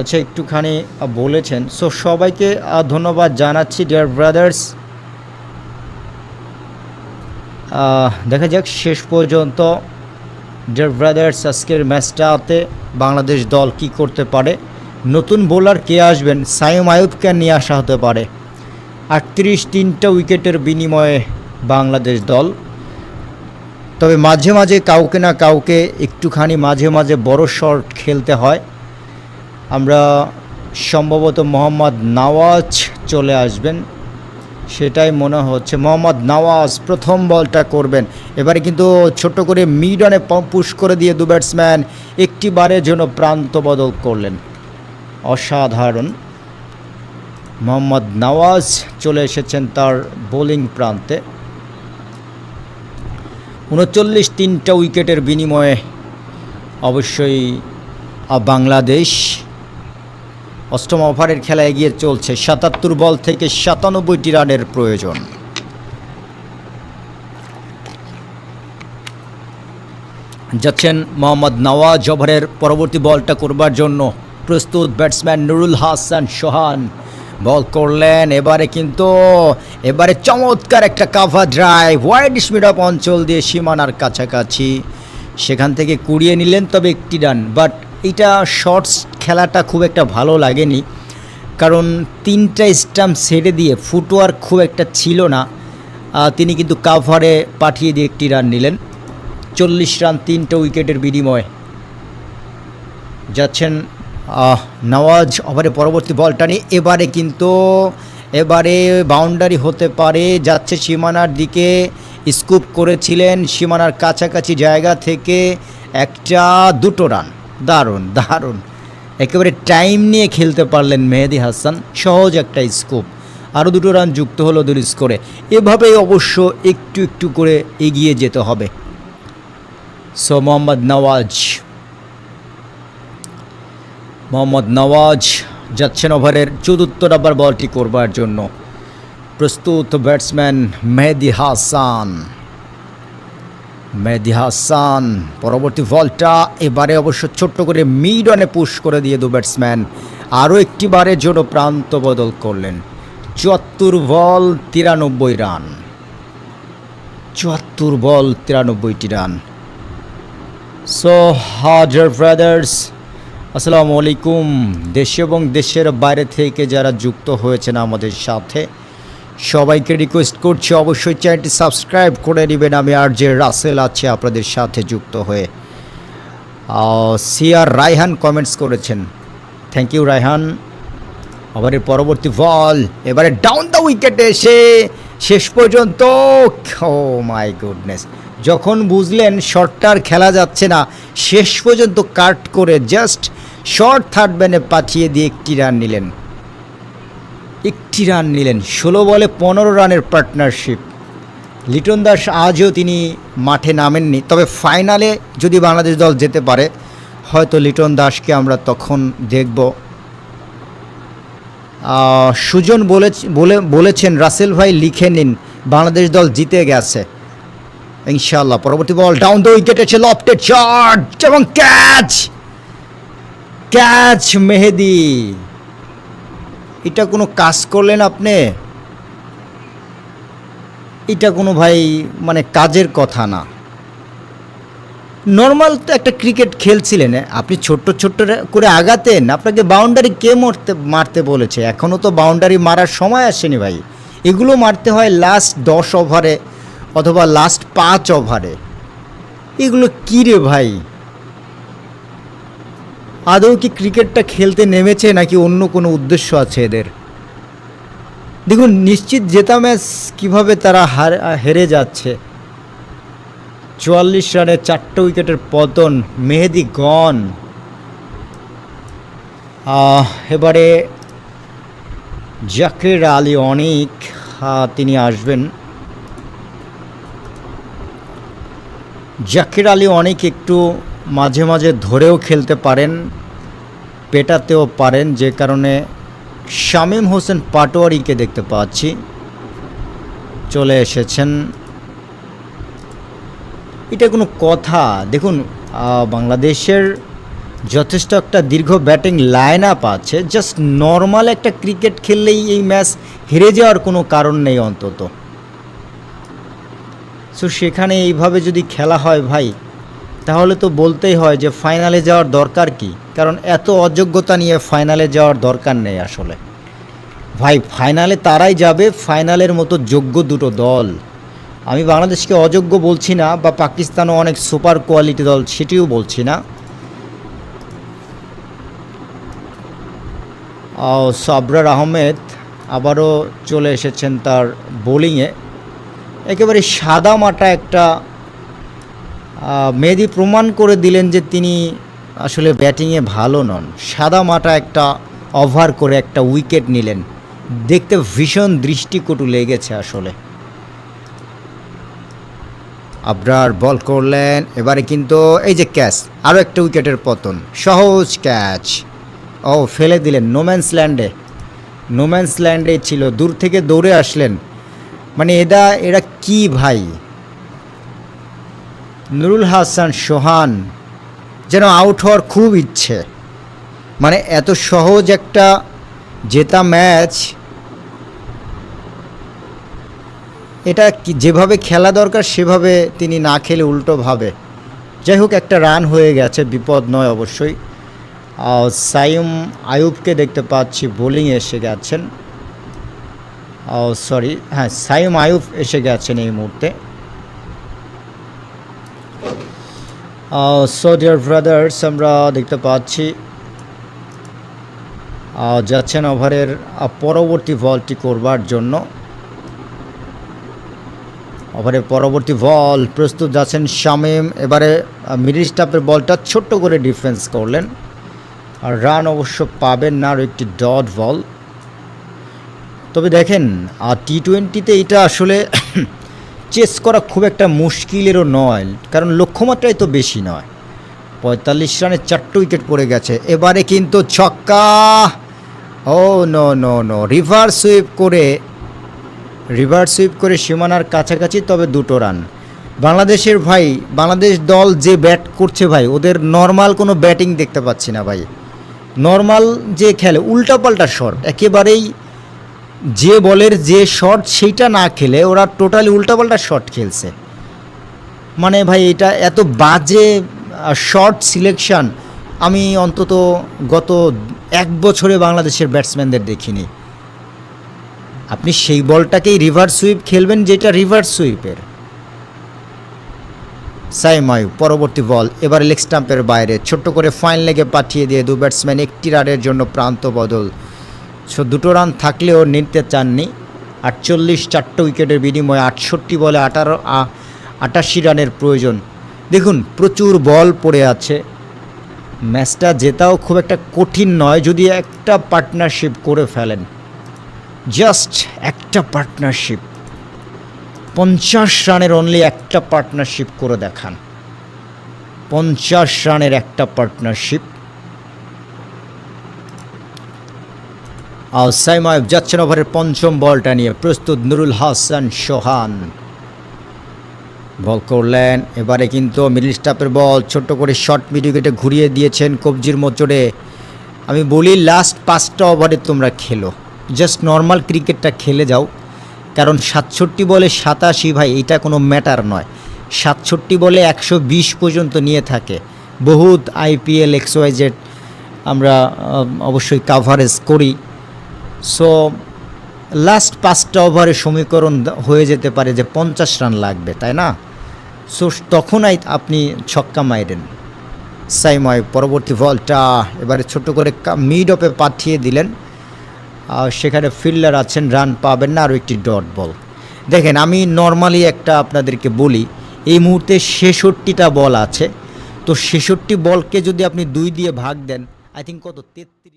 আচ্ছা একটুখানি বলেছেন। সো সবাইকে ধন্যবাদ জানাচ্ছি ডিয়ার ব্রাদার্স দেখা যাক, শেষ পর্যন্ত ডিয়ার ব্রাদার্স আজকের ম্যাচটাতে বাংলাদেশ দল কি করতে পারে। নতুন বোলার কে আসবেন? সাইম আয়ুবকে নিয়ে আসা হতে পারে। আটত্রিশ তিনটা উইকেটের বিনিময়ে বাংলাদেশ দল। তবে মাঝে মাঝে কাউকে না কাউকে একটুখানি মাঝে মাঝে বড় শট খেলতে হয়। আমরা সম্ভবত মোহাম্মদ নওয়াজ চলে আসবেন। সেটাই মনে হচ্ছে। মোহাম্মদ নওয়াজ প্রথম বলটা করবেন। এবারে কিন্তু ছোট্ট করে মিডনে পুশ করে দিয়ে দু ব্যাটসম্যান একটি বারের জন্য প্রান্ত বদল করলেন। অসাধারণ। মোহাম্মদ নওয়াজ চলে এসেছেন তার বোলিং প্রান্তে। উনচল্লিশ তিনটা উইকেটের বিনিময়ে অবশ্যই বাংলাদেশ অষ্টম ওভারের খেলা এগিয়ে চলছে সাতাত্তর বল থেকে সাতানব্বইটি রানের প্রয়োজন। যাচ্ছেন মোহাম্মদ নওয়াজ ওভারের পরবর্তী বলটা করবার জন্য প্রস্তুত ব্যাটসম্যান নুরুল হাসান সোহান। বল করলেন, এবারে কিন্তু, এবারে চমৎকার একটা cover drive wide speed off অঞ্চল দিয়ে সীমানার কাছাকাছি। সেখান থেকে কুড়িয়ে নিলেন তবে একটি রান বাট এটা শর্টস খেলাটা খুব একটা ভালো লাগেনি। কারণ তিনটা স্টাম্প ছেড়ে দিয়ে ফুটওয়ার্ক খুব একটা ছিল না। তিনি কিন্তু কাভারে পাঠিয়ে দিয়ে একটি রান নিলেন। চল্লিশ রান, তিনটা উইকেটের বিনিময়ে। যাচ্ছেন নওয়াজ ওভারে পরবর্তী বলটা নিয়ে। এবারে কিন্তু, এবারে বাউন্ডারি হতে পারে। যাচ্ছে সীমানার দিকে। স্কুপ করেছিলেন সীমানার কাছাকাছি জায়গা থেকে। একটা, দুটো রান দারুণ দারুণ। একেবারে টাইম নিয়ে খেলতে পারলেন মেহেদি হাসান। সহজ একটা স্কোপ আরও দুটো রান যুক্ত হলো দুই স্কোরে এভাবেই অবশ্য একটু একটু করে এগিয়ে যেতে হবে। সো মোহাম্মদ নওয়াজ। মোহাম্মদ নওয়াজ যাচ্ছেন ওভারের চতুর্থ নাম্বার বলটি করবার জন্য। প্রস্তুত ব্যাটসম্যান মেহেদি হাসান। মেহেদি হাসান, পরবর্তী বলটা এবারে অবশ্য ছোট্ট করে মিড অনে পুশ করে দিয়ে দু ব্যাটসম্যান আরও একটি বারের জন্য প্রান্ত বদল করলেন। চুয়াত্তর বল, তিরানব্বই রান। চুয়াত্তর বল, তিরানব্বইটি রান। সো হাজার ব্রাদার্স আসসালামু আলাইকুম। দেশে এবং দেশের বাইরে থেকে যারা যুক্ত হয়েছেন আমাদের সাথে সবাইকে রিকোয়েস্ট করছি অবশ্যই চ্যানেলটি সাবস্ক্রাইব করে নেবেন। আমি আর যে রাসেল আছে আপনাদের সাথে যুক্ত হয়ে। সিআর রায়হান কমেন্টস করেছেন। Thank you Raihan. ওভারের পরবর্তী বল এবারে ডাউন দ্য উইকেটে এসে শেষ পর্যন্ত ও মাই গুডনেস যখন বুঝলেন শটটার খেলা যাচ্ছে না, শেষ পর্যন্ত কাট করে জাস্ট শর্ট থার্ড ব্যানে পাঠিয়ে দিয়ে একটি রান নিলেন। একটি রান নিলেন, ষোলো বলে পনেরো রানের পার্টনারশিপ। লিটন দাস আজও তিনি মাঠে নামেননি, তবে ফাইনালে যদি বাংলাদেশ দল যেতে পারে, হয়তো লিটন দাসকে আমরা তখন দেখব। সুজন বলে বলে, বলেছেন, রাসেল ভাই লিখে নিন, বাংলাদেশ দল জিতে গেছে। ইনশাল্লাহ পরবর্তী বল ডাউন দ্য উইকেট এসে লফটেড শট এবং ক্যাচ ক্যাচ মেহেদি। এটা কোনো কাজ করলেন আপনি? এটা কোনো ভাই মানে কাজের কথা না। নর্মাল তো একটা ক্রিকেট খেলছিলেন আপনি ছোট্ট ছোট্ট করে আগাতেন, আপনাকে বাউন্ডারি কে মারতে মারতে বলেছে? এখনও তো বাউন্ডারি মারার সময় আসেনি ভাই। এগুলো মারতে হয় লাস্ট দশ ওভারে অথবা লাস্ট পাঁচ ওভারে এগুলো কী রে ভাই? আদৌ কি ক্রিকেটটা খেলতে নেমেছে নাকি অন্য কোনো উদ্দেশ্য আছে এদের? দেখুন, নিশ্চিত জেতা ম্যাচ কীভাবে তারা হেরে যাচ্ছে। চুয়াল্লিশ রানে চারটে উইকেটের পতন, মেহেদি গন। এবারে জাকির আলী অনেক তিনি আসবেন। জাকির আলী অনেক একটু মাঝে মাঝে ধরেও খেলতে পারেন, পেটাতেও পারেন, যে কারণে শামীম হোসেন পাটোয়ারিকে দেখতে পাচ্ছি। চলে এসেছেন। এটা কোনো কথা। দেখুন বাংলাদেশের যথেষ্ট একটা দীর্ঘ ব্যাটিং লাইন আপ আছে জাস্ট নর্মাল একটা ক্রিকেট খেললেই এই ম্যাচ হেরে যাওয়ার কোনো কারণ নেই অন্তত। সো সেখানে এইভাবে যদি খেলা হয় ভাই তাহলে তো বলতেই হয় যে ফাইনালে যাওয়ার দরকার কি? কারণ এত অযোগ্যতা নিয়ে ফাইনালে যাওয়ার দরকার নেই আসলে। ভাই ফাইনালে তারাই যাবে ফাইনালের মতো যোগ্য দুটো দল। আমি বাংলাদেশকে অযোগ্য বলছি না, বা পাকিস্তানও অনেক সুপার কোয়ালিটি দল, সেটিও বলছি না। সাবরার আহমেদ আবারও চলে এসেছেন তার বোলিংয়ে একেবারে সাদা মাটা একটা মেহেদি প্রমাণ করে দিলেন যে তিনি আসলে ব্যাটিংয়ে ভালো নন। সাদা মাটা একটা ওভার করে একটা উইকেট নিলেন। দেখতে ভীষণ দৃষ্টিকটু লেগেছে আসলে। আবরার বল করলেন, এবারে কিন্তু এই যে ক্যাচ আরও একটা উইকেটের পতন। সহজ ক্যাচ ও, ফেলে দিলেন নোম্যান্স ল্যান্ডে নোম্যান্স ল্যান্ডে ছিল, দূর থেকে দৌড়ে আসলেন। মানে এদা, এরা কি ভাই? নুরুল হাসান সোহান যেন আউট হওয়ার খুব ইচ্ছে। মানে এত সহজ একটা জেতা ম্যাচ এটা যেভাবে খেলা দরকার সেভাবে তিনি না খেলে উল্টোভাবে যাই হোক, একটা রান হয়ে গেছে, বিপদ নয় অবশ্যই। সাইম আয়ুবকে দেখতে পাচ্ছি বোলিংয়ে এসে গেছেন। সরি হ্যাঁ সাইম আয়ুব এসে গেছেন এই মুহূর্তে। সো ডিয়ার ব্রাদার্স আমরা দেখতে পাচ্ছি আহ, যাচ্ছেন ওভারের আহ, পরবর্তী বলটি করবার জন্য। ওভারের পরবর্তী বল প্রস্তুত যাচ্ছেন শামিম। এবারে মিডিল স্টাফের বলটা ছোট্ট করে ডিফেন্স করলেন। আর রান অবশ্য পাবেন না আর একটি ডট বল তবে দেখেন আর টি টোয়েন্টিতে এটা আসলে চেস করা খুব একটা মুশকিলেরও নয়, কারণ লক্ষ্যমাত্রাই তো বেশি নয়। পঁয়তাল্লিশ রানে চারটে উইকেট পড়ে গেছে, এবারে কিন্তু ছক্কা। ও, no no no, reverse sweep করে, রিভার সুইপ করে সীমানার কাছাকাছি, তবে দুটো রান। বাংলাদেশের ভাই, বাংলাদেশ দল যে ব্যাট করছে ভাই, ওদের নর্মাল কোনো ব্যাটিং দেখতে পাচ্ছি না ভাই। নর্মাল যে খেলে, উল্টাপাল্টা শট, একেবারেই যে বলের যে শট সেইটা না খেলে ওরা টোটালি উল্টাপাল্টা শট খেলছে। মানে ভাই, এটা এত বাজে শর্ট সিলেকশন আমি অন্তত গত এক বছরে বাংলাদেশের ব্যাটসম্যানদের দেখিনি। আপনি সেই বলটাকেই রিভার সুইপ খেলবেন যেটা রিভার সুইপের সাইমায়ু পরবর্তী বল, এবার লেগ স্টাম্পের বাইরে, ছোট্ট করে ফাইন লেগে পাঠিয়ে দিয়ে দু ব্যাটসম্যান একটি রানের জন্য প্রান্ত বদল। সো দুটো রান থাকলেও নিতে চাননি। আটচল্লিশ চারটে উইকেটের বিনিময়ে আটষট্টি বলে আঠারো আটাশি রানের প্রয়োজন। দেখুন, প্রচুর বল পড়ে আছে। ম্যাচটা জেতাও খুব একটা কঠিন নয়, যদি একটা পার্টনারশিপ করে ফেলেন। জাস্ট একটা পার্টনারশিপ পঞ্চাশ রানের অনলি একটা পার্টনারশিপ করে দেখান। পঞ্চাশ রানের একটা পার্টনারশিপ আর সাইমায়ব যাচ্ছেন ওভারের পঞ্চম বলটা নিয়ে। প্রস্তুত নুরুল হাসান সোহান। বল করলেন। এবারে কিন্তু মিডিল স্টাফের বল, ছোট্ট করে শর্ট মিডিকেটে ঘুরিয়ে দিয়েছেন কবজির মোচড়ে। আমি বলি লাস্ট পাঁচটা ওভারে তোমরা খেলো। জাস্ট নর্মাল ক্রিকেটটা খেলে যাও। কারণ সাতষট্টি বলে সাতাশি ভাই, এটা কোনো ম্যাটার নয়। সাতষট্টি বলে একশো বিশ পর্যন্ত নিয়ে থাকে। বহুত আইপিএল এক্সওয়াইজেড আমরা অবশ্যই কাভারেজ করি। সো লাস্ট পাঁচটা ওভারে সমীকরণ হয়ে যেতে পারে যে পঞ্চাশ রান লাগবে, তাই না? সো তখনই আপনি ছক্কা মাইরেন। সাইময় পরবর্তী বলটা এবারে ছোট করে মিড অফে পাঠিয়ে দিলেন। সেখানে ফিল্ডার আছেন রান পাবেন না, আরও একটি ডট বল দেখেন, আমি নর্মালি একটা আপনাদেরকে বলি, এই মুহূর্তে ছেষট্টিটা বল আছে। তো ছেষট্টি বলকে যদি আপনি দুই দিয়ে ভাগ দেন আই থিঙ্ক কত? তেত্রিশ